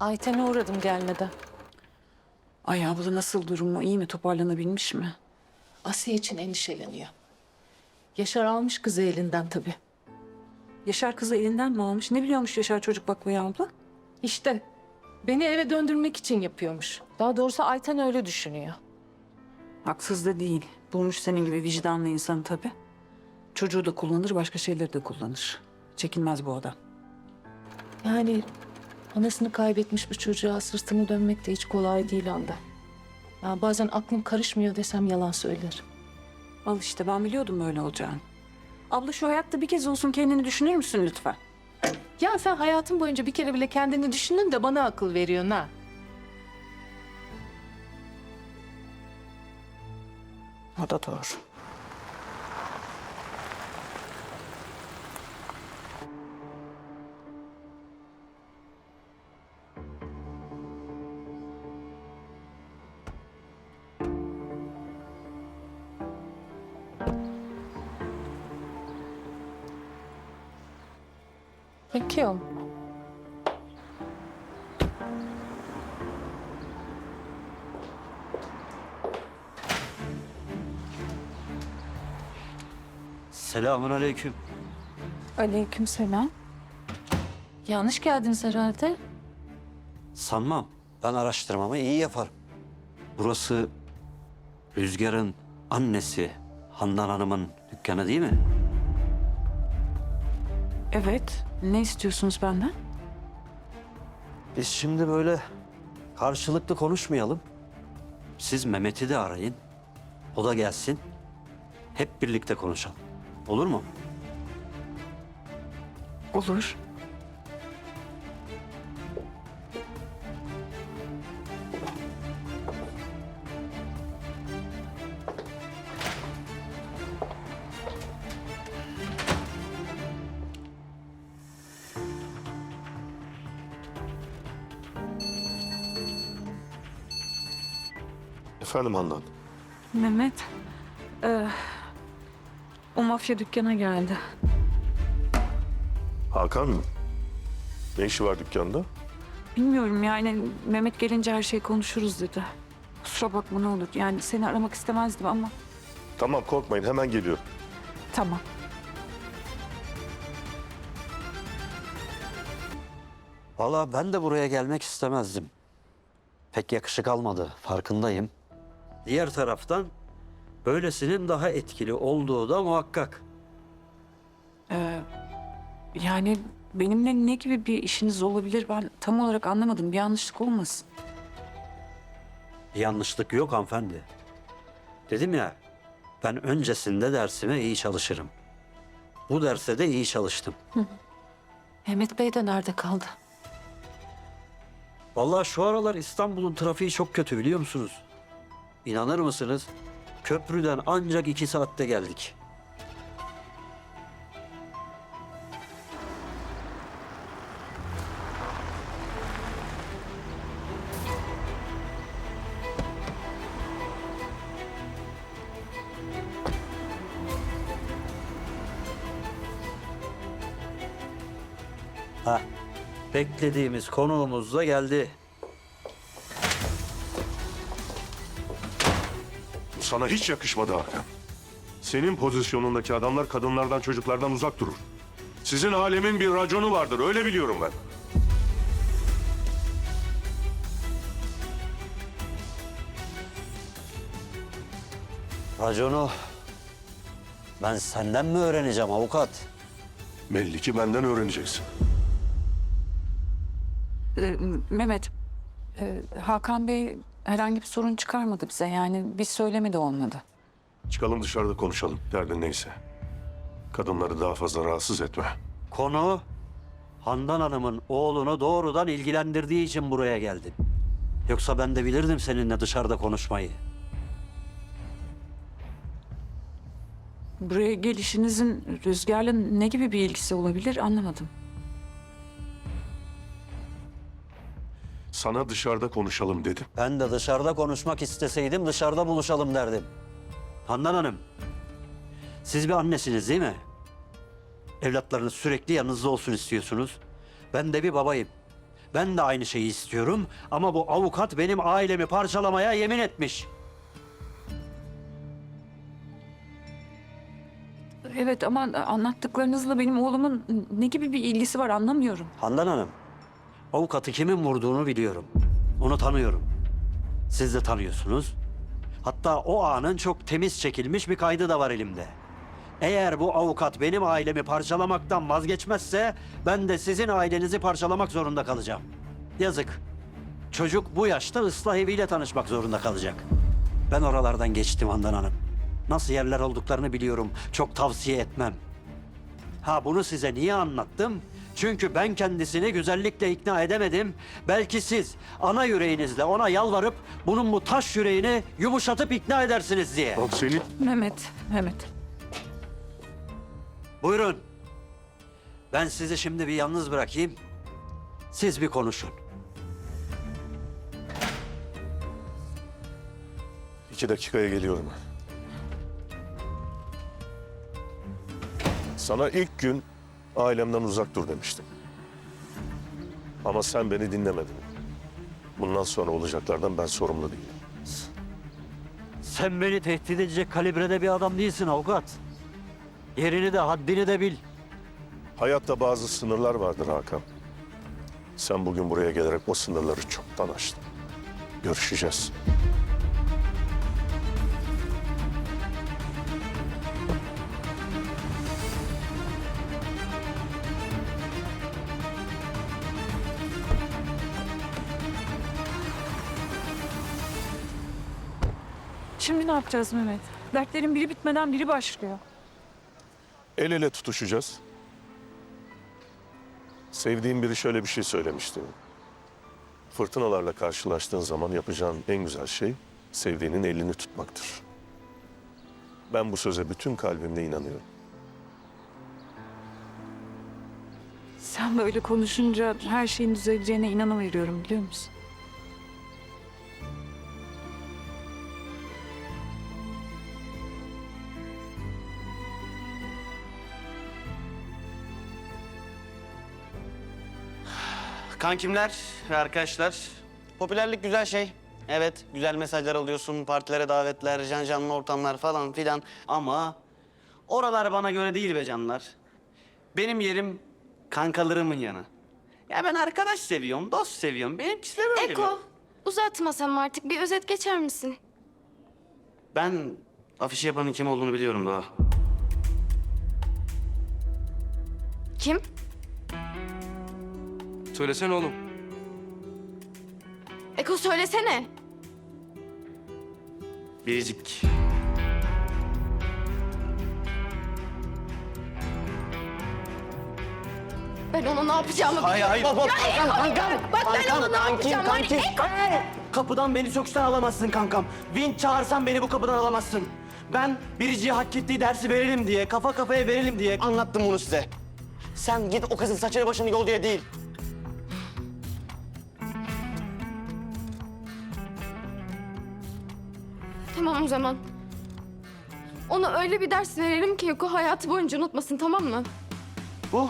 Ayten'e uğradım gelmeden. Ay abla nasıl durumu? İyi mi? Toparlanabilmiş mi? Asiye için endişeleniyor. Yaşar almış kızı elinden tabii. Yaşar kızı elinden mi almış? Ne biliyormuş Yaşar çocuk bakmayı abla? İşte beni eve döndürmek için yapıyormuş. Daha doğrusu Ayten öyle düşünüyor. Haksız da değil. Bulmuş senin gibi vicdanlı insanı tabii. Çocuğu da kullanır, başka şeyleri de kullanır. Çekinmez bu adam. Yani anasını kaybetmiş bir çocuğa sırtını dönmek de hiç kolay değil anda. Ya bazen aklım karışmıyor desem yalan söylerim. Al işte ben biliyordum böyle olacağını. Abla şu hayatta bir kez olsun kendini düşünür müsün lütfen? Ya sen hayatın boyunca bir kere bile kendini düşündün de bana akıl veriyorsun ha. O da doğru. Bekliyorum. Selamun aleyküm. Aleykümselam. Yanlış geldiniz herhalde. Sanmam. Ben araştırmamı iyi yaparım. Burası Rüzgar'ın annesi Handan Hanım'ın dükkanı değil mi? Evet. Ne istiyorsunuz benden? Biz şimdi böyle karşılıklı konuşmayalım. Siz Mehmet'i de arayın. O da gelsin. Hep birlikte konuşalım. Olur mu? Olur. Efendim Handan. Mehmet. e, o mafya dükkana geldi. Hakan mı? Ne işi var dükkanda? Bilmiyorum yani Mehmet gelince her şeyi konuşuruz dedi. Kusura bakma ne olur. Yani seni aramak istemezdim ama Tamam korkmayın hemen geliyorum. tamam. Valla ben de buraya gelmek istemezdim. Pek yakışık almadı, farkındayım. Diğer taraftan böylesinin daha etkili olduğu da muhakkak. Yani benimle ne gibi bir işiniz olabilir ben tam olarak anlamadım. Bir yanlışlık olmasın. Bir yanlışlık yok hanımefendi. Dedim ya, ben öncesinde dersime iyi çalışırım. Bu derse de iyi çalıştım. Mehmet Bey de nerede kaldı? Vallahi şu aralar İstanbul'un trafiği çok kötü biliyor musunuz? İnanır mısınız? Köprüden ancak iki saatte geldik. Ha, beklediğimiz konuğumuz da geldi. Sana hiç yakışmadı Hakan. Senin pozisyonundaki adamlar kadınlardan çocuklardan uzak durur. Sizin alemin bir raconu vardır öyle biliyorum ben. Raconu ben senden mi öğreneceğim avukat? Belli ki benden öğreneceksin. Ee, Mehmet, e, Hakan Bey herhangi bir sorun çıkarmadı bize. Yani bir söylemi de olmadı. Çıkalım dışarıda konuşalım derdin neyse. Kadınları daha fazla rahatsız etme. Konu Handan Hanım'ın oğlunu doğrudan ilgilendirdiği için buraya geldim. Yoksa ben de bilirdim seninle dışarıda konuşmayı. Buraya gelişinizin Rüzgar'la ne gibi bir ilgisi olabilir anlamadım. Sana dışarıda konuşalım dedim. Ben de dışarıda konuşmak isteseydim dışarıda buluşalım derdim. Handan Hanım, siz bir annesiniz değil mi? Evlatlarınız sürekli yanınızda olsun istiyorsunuz. Ben de bir babayım. Ben de aynı şeyi istiyorum ama bu avukat benim ailemi parçalamaya yemin etmiş. Evet ama anlattıklarınızla benim oğlumun ne gibi bir ilgisi var anlamıyorum. Handan Hanım, avukatı kimin vurduğunu biliyorum. Onu tanıyorum. Siz de tanıyorsunuz. Hatta o anın çok temiz çekilmiş bir kaydı da var elimde. Eğer bu avukat benim ailemi parçalamaktan vazgeçmezse ben de sizin ailenizi parçalamak zorunda kalacağım. Yazık. Çocuk bu yaşta ıslah eviyle tanışmak zorunda kalacak. Ben oralardan geçtim Handan Hanım. Nasıl yerler olduklarını biliyorum. Çok tavsiye etmem. Ha bunu size niye anlattım? Çünkü ben kendisini güzellikle ikna edemedim. Belki siz ana yüreğinizle ona yalvarıp bunun bu taş yüreğini yumuşatıp ikna edersiniz diye. Bak senin Mehmet, Mehmet. Buyurun. Ben sizi şimdi bir yalnız bırakayım. Siz bir konuşun. iki dakikaya geliyorum. Sana ilk gün ailemden uzak dur demiştim. Ama sen beni dinlemedin. Bundan sonra olacaklardan ben sorumlu değilim. Sen beni tehdit edecek kalibrede bir adam değilsin avukat. Yerini de haddini de bil. Hayatta bazı sınırlar vardır Hakan. Sen bugün buraya gelerek o sınırları çoktan aştın. Görüşeceğiz. Şimdi ne yapacağız Mehmet? Dertlerin biri bitmeden biri başlıyor. El ele tutuşacağız. Sevdiğim biri şöyle bir şey söylemişti. Fırtınalarla karşılaştığın zaman yapacağın en güzel şey sevdiğinin elini tutmaktır. Ben bu söze bütün kalbimle inanıyorum. Sen böyle konuşunca her şeyin düzeleceğine inanıveriyorum biliyor musun? Kankimler ve arkadaşlar, popülerlik güzel şey. Evet, güzel mesajlar alıyorsun, partilere davetler, can canlı ortamlar falan filan. Ama oralar bana göre değil be canlar. Benim yerim kankalarımın yanı. Ya ben arkadaş seviyorum, dost seviyorum. Benimkisi de böyle. bir- Eko, uzatmasam artık bir özet geçer misin? Ben afişi yapanın kim olduğunu biliyorum daha. Kim? Söylesene oğlum. Eko söylesene. Biricik. Ben ona ne yapacağımı Hayır hayır. Bak bak kankam, kankam. Bak ben ona ne yapacağım ya, Eko. Kapıdan beni sokuştan alamazsın kankam. Vinç çağırsan beni bu kapıdan alamazsın. Ben biriciye hak ettiği dersi verelim diye, kafa kafaya verelim diye anlattım bunu size. Sen git o kızın saçını başını yol diye değil. Tamam o zaman. Ona öyle bir ders verelim ki Eko hayatı boyunca unutmasın tamam mı? Bu